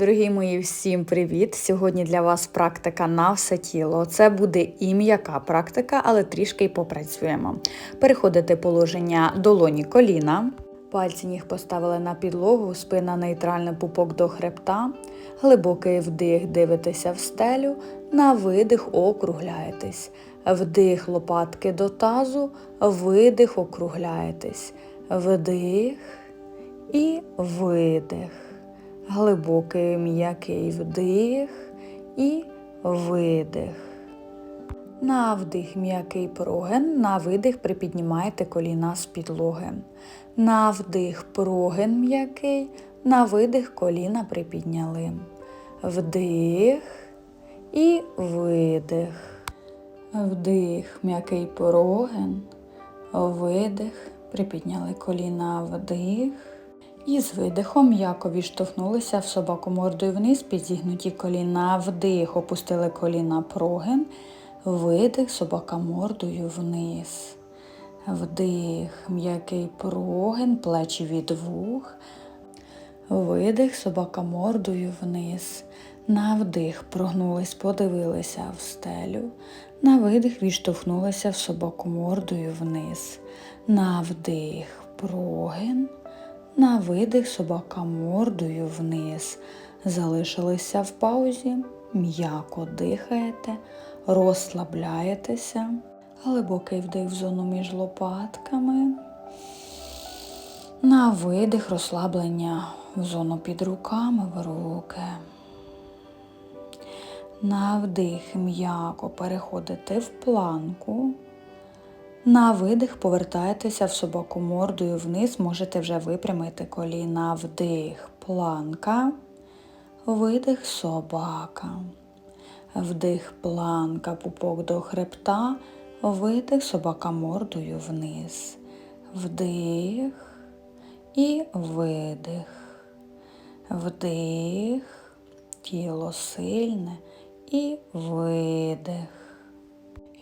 Дорогі мої, всім привіт! Сьогодні для вас практика на все тіло. Це буде і м'яка практика, але трішки й попрацюємо. Переходите положення долоні коліна. Пальці ніг поставили на підлогу, спина нейтральна пупок до хребта. Глибокий вдих, дивитеся в стелю. На видих округляєтесь. Вдих лопатки до тазу, видих округляєтесь. Вдих і видих. Глибокий м'який вдих і видих. На вдих м'який прогин, на видих припіднімаєте коліна з підлоги. На вдих прогин м'який, на видих коліна припідняли. Вдих і видих. Вдих, м'який прогин, видих, припідняли коліна вдих. І з видихом м'яко відштовхнулися в собаку мордою вниз, підзігнуті коліна, вдих, опустили коліна прогин, видих, собака мордою вниз. Вдих, м'який прогин, плечі від вух. Видих, собака мордою вниз. На вдих прогнулись, подивилися в стелю. На видих відштовхнулися в собаку мордою вниз. На вдих прогин. На видих собака мордою вниз. Залишилися в паузі, м'яко дихаєте, розслабляєтеся, глибокий вдих в зону між лопатками. На видих розслаблення в зону під руками в руки. На вдих м'яко переходите в планку. На видих повертаєтеся в собаку мордою вниз, можете вже випрямити коліна вдих, планка, видих собака. Вдих планка, пупок до хребта, видих собака мордою вниз. Вдих і видих. Вдих, тіло сильне і видих.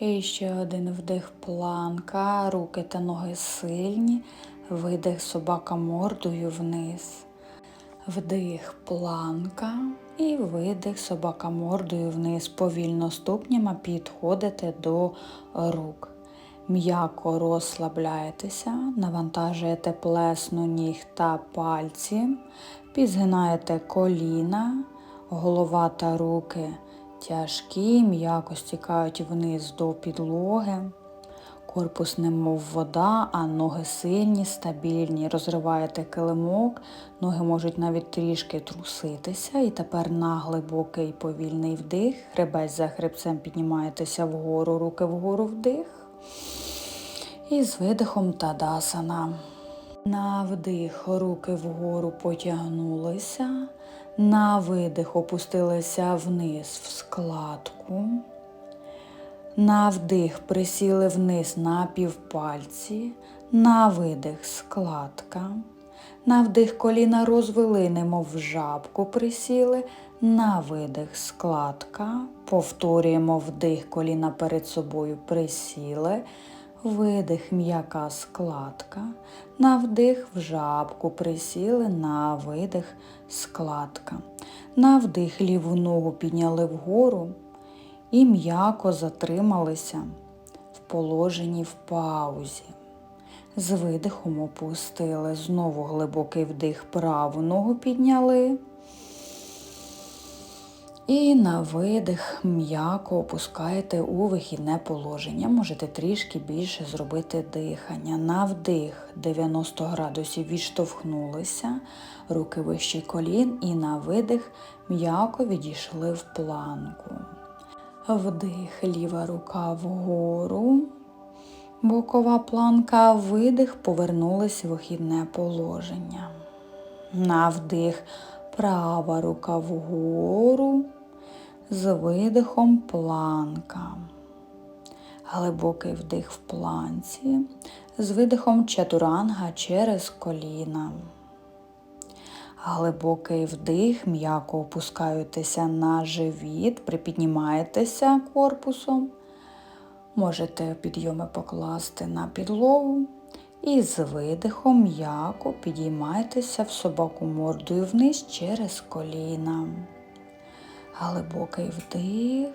І ще один вдих планка, руки та ноги сильні, видих собака мордою вниз. Вдих планка і видих собака мордою вниз. Повільно ступнями підходите до рук. М'яко розслабляєтеся, навантажуєте плесну ніг та пальці, підзгинаєте коліна, голова та руки тяжкі, м'яко стікають вниз до підлоги. Корпус немов вода, а ноги сильні, стабільні. Розриваєте килимок, ноги можуть навіть трішки труситися. І тепер на глибокий повільний вдих. Хребець за хребцем піднімаєтеся вгору, руки вгору вдих. І з видихом тадасана. На вдих руки вгору потягнулися. На видих опустилися вниз в складку. На вдих присіли вниз на півпальці. На видих складка. На вдих коліна розвели, немов в жабку присіли. На видих складка. Повторюємо вдих коліна перед собою присіли. Видих м'яка складка. На вдих в жабку присіли, на видих складка. На вдих ліву ногу підняли вгору і м'яко затрималися в положенні в паузі. З видихом опустили. Знову глибокий вдих праву ногу підняли. І на видих м'яко опускаєте у вихідне положення. Можете трішки більше зробити дихання. На вдих 90 градусів відштовхнулися, руки вище колін і на видих м'яко відійшли в планку. Вдих, ліва рука вгору. Бокова планка, видих, повернулись в вихідне положення. На вдих права рука вгору з видихом планка. Глибокий вдих в планці, з видихом чатуранга через коліна. Глибокий вдих, м'яко опускаєтеся на живіт, припіднімаєтеся корпусом. Можете підйоми покласти на підлогу І з видихом м'яко підіймайтеся в собаку мордою вниз через коліна. Глибокий вдих.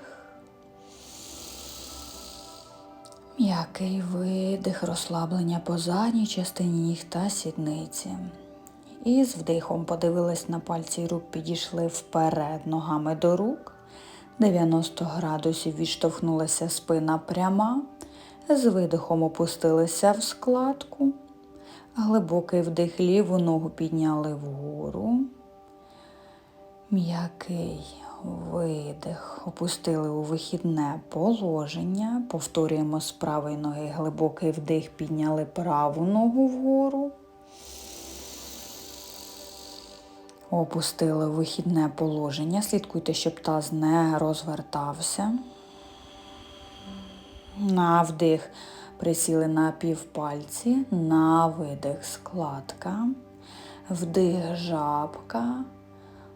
М'який видих, розслаблення по задній частині ніг та сідниці. І з вдихом подивились на пальці рук, підійшли вперед ногами до рук. 90 градусів відштовхнулася спина пряма. З видихом опустилися в складку. Глибокий вдих ліву ногу підняли вгору. М'який видих. Опустили у вихідне положення. Повторюємо з правої ноги глибокий вдих, підняли праву ногу вгору. Опустили у вихідне положення. Слідкуйте, щоб таз не розвертався. На вдих присіли на півпальці, на видих складка, вдих жабка,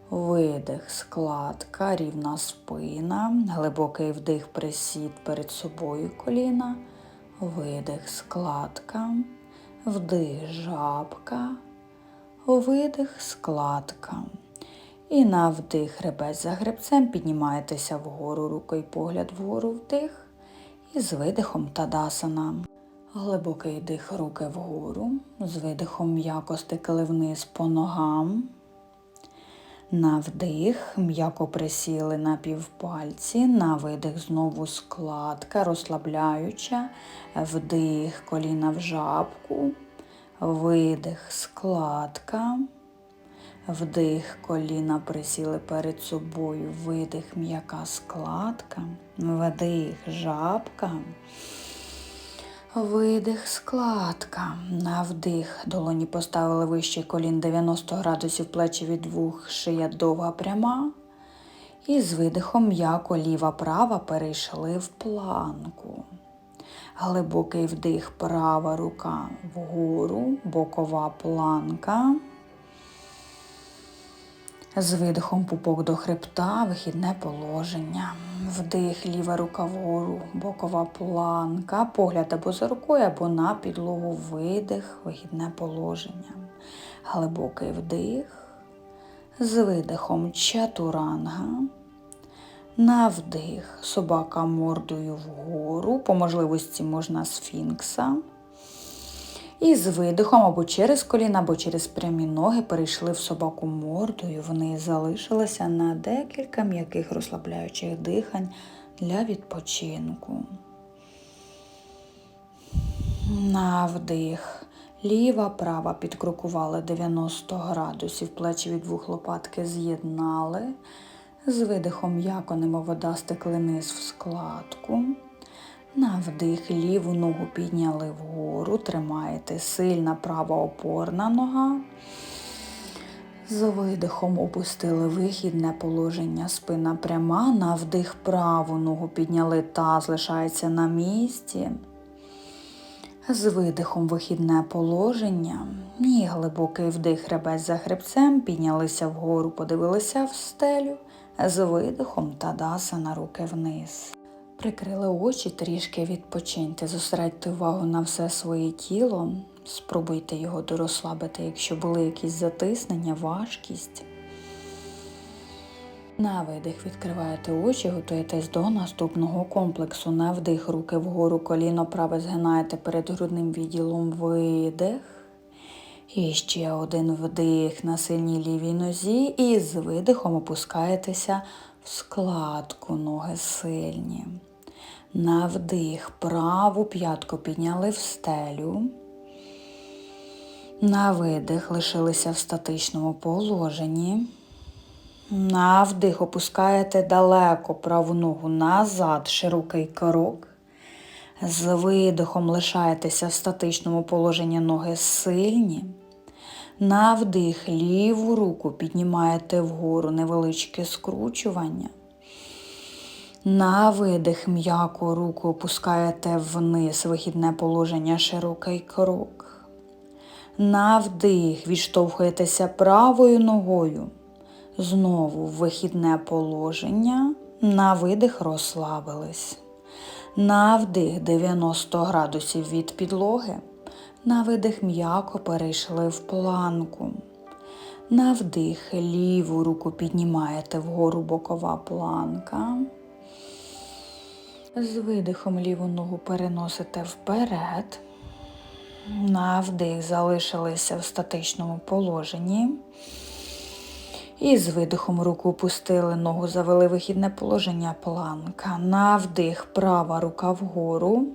видих складка, рівна спина, глибокий вдих присід перед собою коліна, видих складка, вдих жабка, видих складка. І на вдих хребець за хребцем піднімаєтеся вгору рукою погляд вгору вдих. І з видихом тадасана. Глибокий дих руки вгору, з видихом м'яко стикали вниз по ногам. На вдих м'яко присіли на півпальці, на видих знову складка, розслабляюча, вдих, коліна в жабку, видих, складка. Вдих, коліна присіли перед собою, видих, м'яка складка, вдих, жабка, видих, складка. На вдих долоні поставили вище колін 90 градусів плечі від вух, шия довга пряма. І з видихом м'яко ліва права перейшли в планку. Глибокий вдих, права рука вгору, бокова планка. З видихом пупок до хребта, вихідне положення. Вдих, ліва рука вгору, бокова планка, погляд або за рукою, або на підлогу видих, вихідне положення. Глибокий вдих. З видихом чатуранга. На вдих, собака мордою вгору, по можливості можна сфінкса. І з видихом або через коліна, або через прямі ноги перейшли в собаку мордою. Вони залишилися на декілька м'яких розслабляючих дихань для відпочинку. На вдих. Ліва, права підкрокували 90 градусів, плечі від двох лопатки з'єднали. З видихом м'яко, немов вода стекли низ в складку. На вдих ліву ногу підняли вгору, тримаєте сильна права опорна нога. З видихом опустили вихідне положення, спина пряма. На вдих праву ногу підняли таз, лишається на місці. З видихом вихідне положення. І глибокий вдих хребець за хребцем, піднялися вгору, подивилися в стелю. З видихом тадаса на руки вниз. Прикрили очі, трішки відпочиньте, зосередьте увагу на все своє тіло, спробуйте його дорозслабити, якщо були якісь затиснення, важкість. На видих відкриваєте очі, готуєтесь до наступного комплексу. На вдих, руки вгору, коліно праве згинаєте перед грудним відділом видих. І ще один вдих на сильній лівій нозі. І з видихом опускаєтеся в складку, ноги сильні. На вдих праву п'ятку підняли в стелю. На видих лишилися в статичному положенні. На вдих опускаєте далеко праву ногу назад, широкий крок. З видихом лишаєтеся в статичному положенні ноги сильні. На вдих ліву руку піднімаєте вгору невеличке скручування. На видих м'яку руку опускаєте вниз, вихідне положення, широкий крок. На вдих відштовхуєтеся правою ногою. Знову вихідне положення. На видих розслабились. На вдих 90 градусів від підлоги. На видих м'яко перейшли в планку. На вдих ліву руку піднімаєте вгору бокова планка. З видихом ліву ногу переносите вперед. На вдих залишилися в статичному положенні. І з видихом руку опустили, ногу завели вихідне положення планка. На вдих права рука вгору.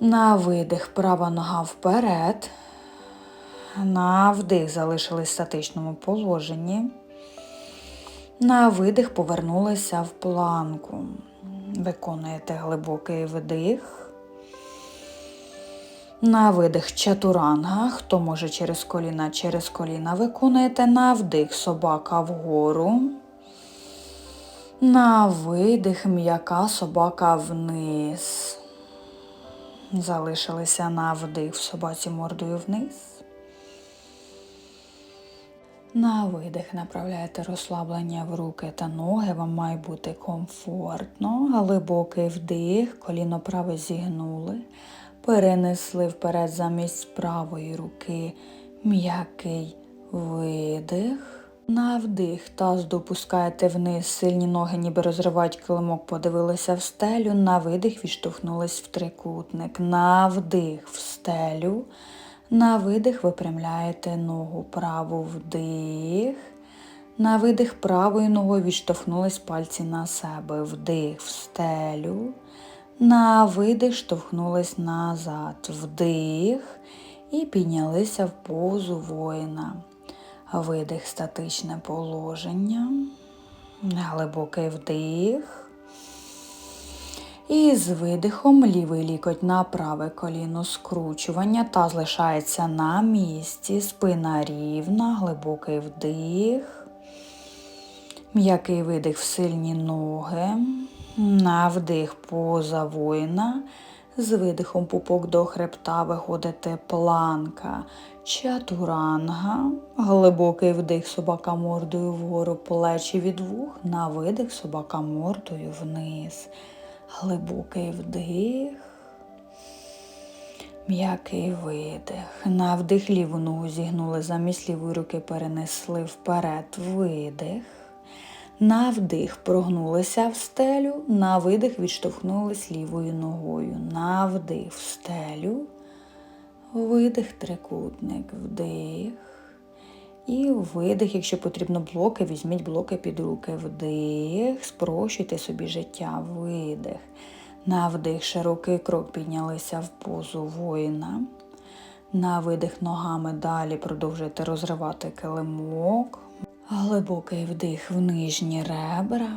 На видих права нога вперед. На вдих залишились в статичному положенні. На видих повернулися в планку. Виконуєте глибокий вдих. На видих чатуранга. Хто може через коліна, через коліна виконуєте на вдих собака вгору. На видих м'яка собака вниз. Залишилися на вдих в собаці мордою вниз. На видих направляєте розслаблення в руки та ноги. Вам має бути комфортно. Глибокий вдих, коліно праве зігнули. Перенесли вперед замість правої руки м'який видих. На вдих таз допускаєте вниз, сильні ноги, ніби розривають килимок, подивилися в стелю. На видих відштовхнулись в трикутник. На вдих в стелю. На видих випрямляєте ногу праву вдих. На видих правою ногою відштовхнулись пальці на себе. Вдих в стелю. На видих штовхнулись назад. Вдих. І піднялися в позу воїна. Видих статичне положення. Глибокий вдих. І з видихом лівий лікоть на праве коліно скручування. Таз лишається на місці. Спина рівна, глибокий вдих. М'який видих в сильні ноги. На вдих поза воїна. З видихом пупок до хребта виходите планка, чатуранга, глибокий вдих собака мордою вгору, плечі від вух, на видих собака мордою вниз. Глибокий вдих, м'який видих. На вдих ліву ногу зігнули, замість лівої руки перенесли вперед видих. На вдих прогнулися в стелю, на видих відштовхнулись лівою ногою. На вдих в стелю, видих трикутник, вдих. І видих, якщо потрібно блоки, візьміть блоки під руки. Вдих, спрощуйте собі життя, видих. На вдих, широкий крок піднялися в позу воїна. На видих ногами далі продовжуйте розривати килимок. Глибокий вдих в нижні ребра.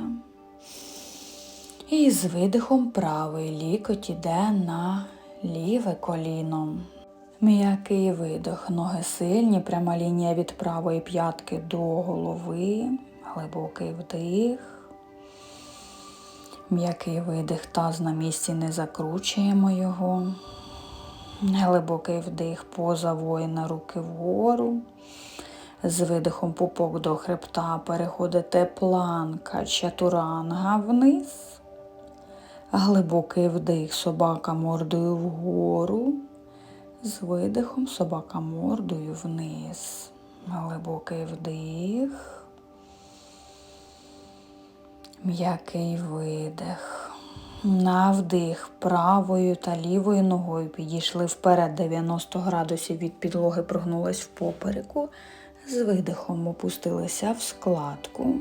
І з видихом правий лікоть іде на ліве коліно. М'який видих, ноги сильні, пряма лінія від правої п'ятки до голови. Глибокий вдих. М'який видих, таз на місці не закручуємо його. Глибокий вдих, поза воїна руки вгору. З видихом пупок до хребта переходите планка, чатуранга вниз. Глибокий вдих, собака мордою вгору. З видихом собака мордою вниз. Глибокий вдих. М'який видих. На вдих правою та лівою ногою підійшли вперед 90 градусів від підлоги, прогнулись в попереку. З видихом опустилися в складку.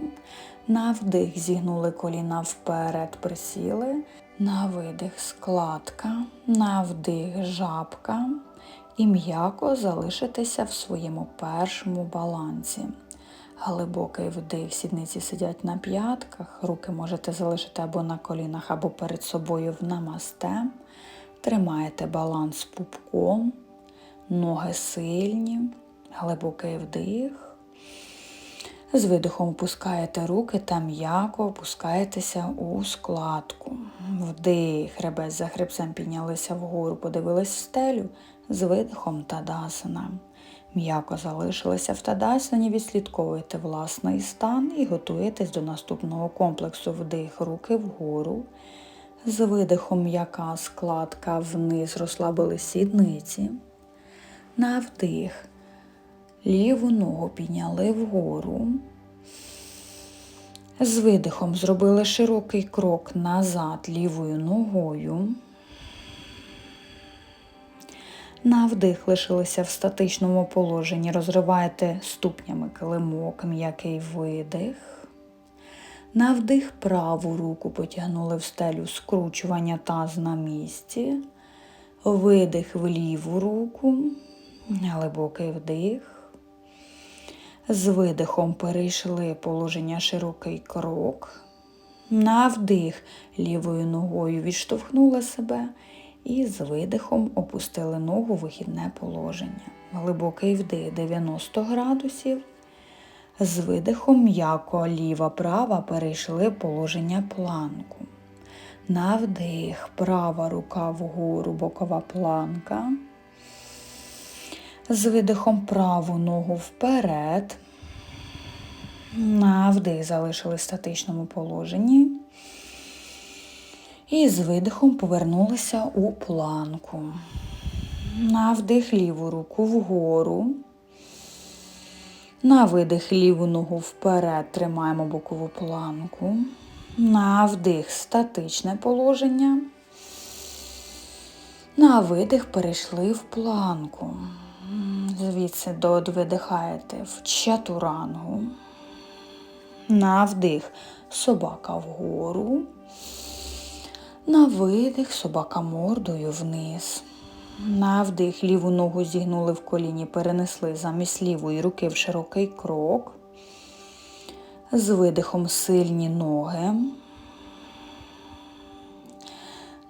На вдих зігнули коліна вперед, присіли. На видих складка, на вдих жабка. І м'яко залишитися в своєму першому балансі. Глибокий вдих, сідниці сидять на п'ятках, руки можете залишити або на колінах, або перед собою в намасте. Тримаєте баланс пупком, ноги сильні, глибокий вдих. З видихом опускаєте руки та м'яко опускаєтеся у складку. Вдих, хребець за хребцем піднялися вгору, подивились в стелю з видихом тадасана. М'яко залишилися в тадасані, відслідковуєте власний стан і готуєтесь до наступного комплексу вдих руки вгору. З видихом м'яка складка вниз розслабили сідниці. На вдих. Ліву ногу підняли вгору. З видихом зробили широкий крок назад лівою ногою. На вдих лишилися в статичному положенні. Розриваєте ступнями килимок, м'який видих. На вдих праву руку потягнули в стелю скручування таз на місці. Видих в ліву руку. Глибокий вдих. З видихом перейшли положення широкий крок. На вдих лівою ногою відштовхнули себе і з видихом опустили ногу в вихідне положення. Глибокий вдих 90 градусів. З видихом м'яко ліва права перейшли положення планку. На вдих права рука вгору, бокова планка. З видихом праву ногу вперед. На вдих залишили в статичному положенні. І з видихом повернулися у планку. На вдих ліву руку вгору. На видих ліву ногу вперед тримаємо бокову планку. На вдих статичне положення. На видих перейшли в планку. Звідси до- видихаєте в чатурангу. На вдих собака вгору. На видих собака мордою вниз. На вдих ліву ногу зігнули в коліні, перенесли замість лівої руки в широкий крок. З видихом сильні ноги.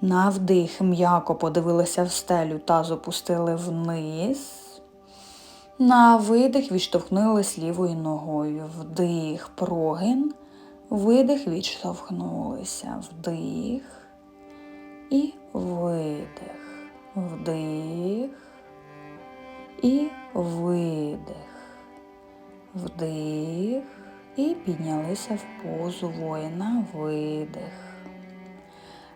На вдих м'яко подивилися в стелю, таз опустили вниз. На видих відштовхнулись лівою ногою. Вдих, прогин. Видих, відштовхнулися. Вдих і видих. Вдих і видих. Вдих і піднялися в позу воїна. Видих.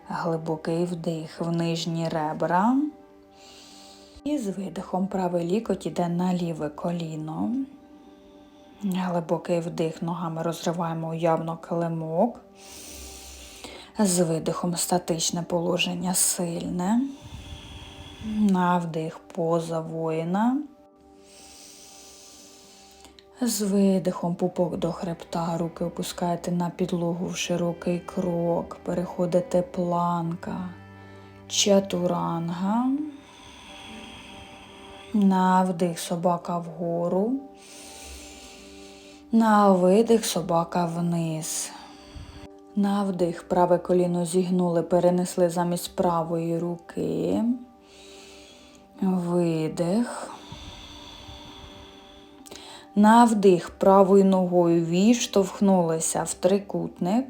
Глибокий вдих в нижні ребра. І з видихом правий лікоть іде на ліве коліно. Глибокий вдих ногами розриваємо уявно килимок. З видихом статичне положення сильне. На вдих поза воїна. З видихом пупок до хребта, руки опускаєте на підлогу в широкий крок, переходите планка, чатуранга. На вдих собака вгору. На видих собака вниз. На вдих праве коліно зігнули, перенесли замість правої руки. Видих. На вдих правою ногою відштовхнулися в трикутник.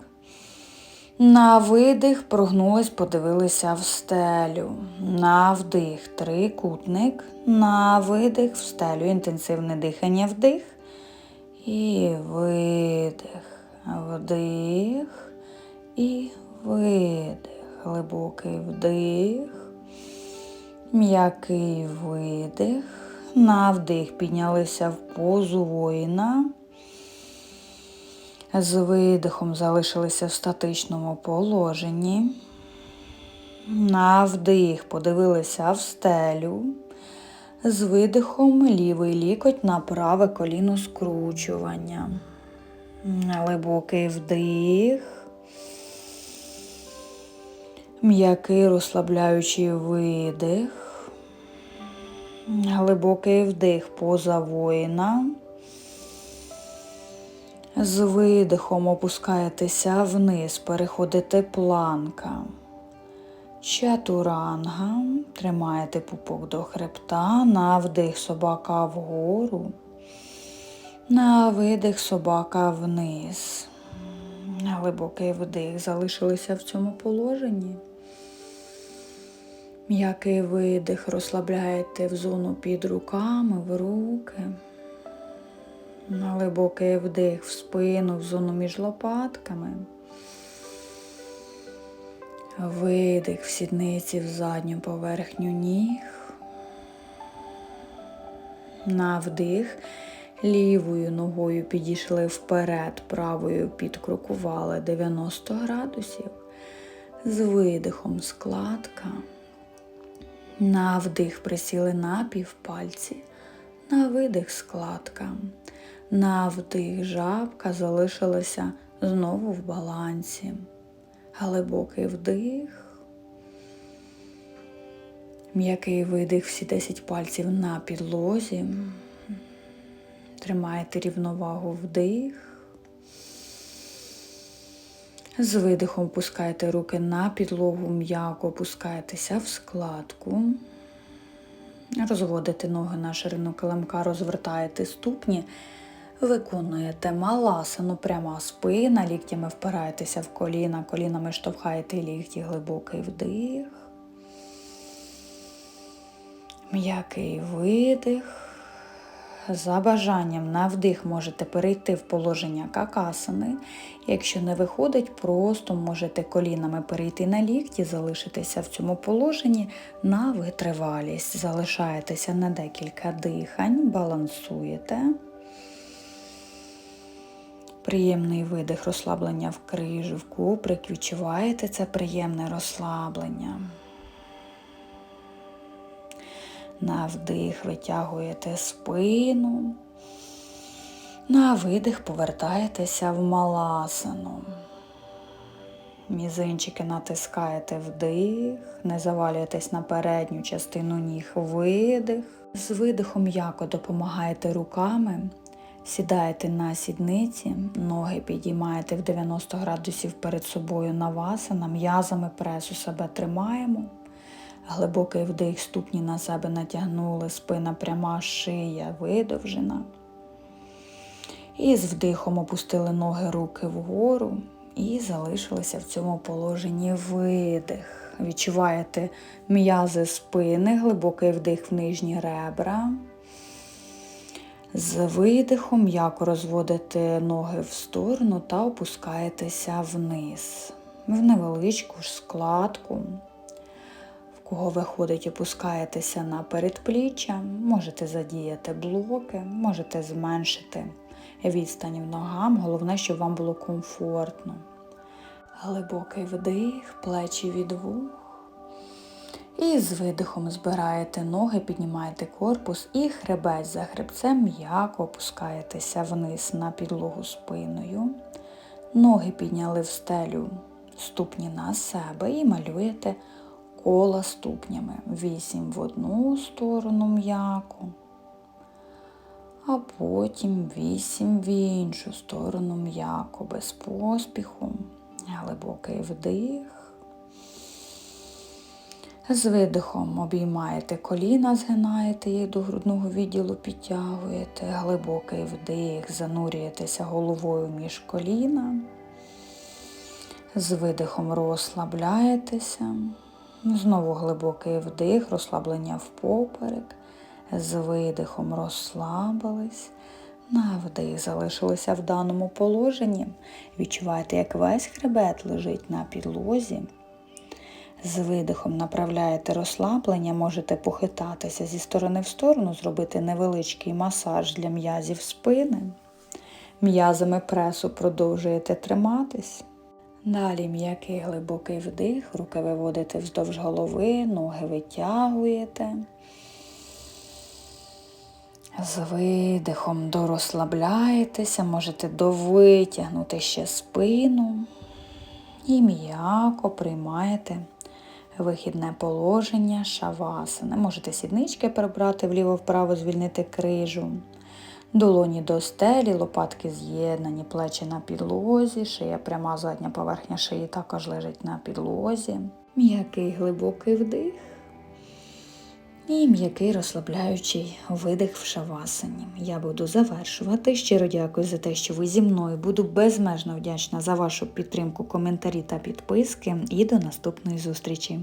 На видих прогнулись, подивилися в стелю. На вдих трикутник. На видих в стелю. Інтенсивне дихання вдих. І видих. Вдих. І видих. Глибокий вдих. М'який видих. На вдих піднялися в позу воїна. З видихом залишилися в статичному положенні. На вдих подивилися в стелю. З видихом лівий лікоть на праве коліно скручування. Глибокий вдих. М'який розслабляючий видих. Глибокий вдих поза воїна. З видихом опускаєтеся вниз, переходите планка. Чатуранга. Тримаєте пупок до хребта. На вдих собака вгору. На видих собака вниз. Глибокий вдих. Залишилися в цьому положенні. М'який видих розслабляєте в зону під руками, в руки. Глибокий вдих в спину, в зону між лопатками. Видих в сідниці в задню поверхню ніг. На вдих. Лівою ногою підійшли вперед, правою підкрокували 90 градусів. З видихом складка. На вдих присіли на півпальці. На видих складка. На вдих жабка залишилася знову в балансі. Глибокий вдих. М'який видих всі 10 пальців на підлозі. Тримайте рівновагу вдих. З видихом пускайте руки на підлогу, м'яко опускайтеся в складку. Розводите ноги на ширину килимка, розвертаєте ступні, виконуєте маласану, пряма спина, ліктями впираєтеся в коліна, колінами штовхаєте лікті, глибокий вдих. М'який видих. За бажанням на вдих можете перейти в положення какасани. Якщо не виходить, просто можете колінами перейти на лікті, залишитися в цьому положенні на витривалість. Залишаєтеся на декілька дихань, балансуєте. Приємний видих розслаблення в крижі, в куприк. Відчуваєте це приємне розслаблення. На вдих витягуєте спину. На видих повертаєтеся в маласану. Мізинчики натискаєте вдих, не завалюєтесь на передню частину ніг видих. З видихом м'яко допомагаєте руками, сідаєте на сідниці, ноги підіймаєте в 90 градусів перед собою на васана, м'язами пресу себе тримаємо. Глибокий вдих, ступні на себе натягнули, спина пряма, шия видовжена. І з вдихом опустили ноги руки вгору і залишилися в цьому положенні видих. Відчуваєте м'язи спини, глибокий вдих в нижні ребра. З видихом м'яко розводите ноги в сторону та опускаєтеся вниз, в невеличку ж складку кого виходить, опускаєтеся на передпліччя, можете задіяти блоки, можете зменшити відстань в ногам. Головне, щоб вам було комфортно. Глибокий вдих, плечі від вух. І з видихом збираєте ноги, піднімаєте корпус і хребець за хребцем м'яко опускаєтеся вниз на підлогу спиною. Ноги підняли в стелю ступні на себе і малюєте кола ступнями. Вісім в одну сторону м'яко, а потім вісім в іншу сторону м'яко, без поспіху, глибокий вдих. З видихом обіймаєте коліна, згинаєте їх до грудного відділу, підтягуєте, глибокий вдих, занурюєтеся головою між коліна. З видихом розслабляєтеся. Знову глибокий вдих, розслаблення в поперек. З видихом розслабились. На вдих залишилися в даному положенні. Відчуваєте, як весь хребет лежить на підлозі. З видихом направляєте розслаблення, можете похитатися зі сторони в сторону, зробити невеличкий масаж для м'язів спини. М'язами пресу продовжуєте триматись. Далі м'який глибокий вдих, руки виводите вздовж голови, ноги витягуєте. З видихом дорозслабляєтеся, можете довитягнути ще спину і м'яко приймаєте вихідне положення шавасани. Можете сіднички перебрати вліво-вправо, звільнити крижу. Долоні до стелі, лопатки з'єднані, плечі на підлозі, шия пряма задня поверхня шиї також лежить на підлозі. М'який глибокий вдих і м'який розслабляючий видих в шавасані. Я буду завершувати. Щиро дякую за те, що ви зі мною. Буду безмежно вдячна за вашу підтримку, коментарі та підписки. І до наступної зустрічі!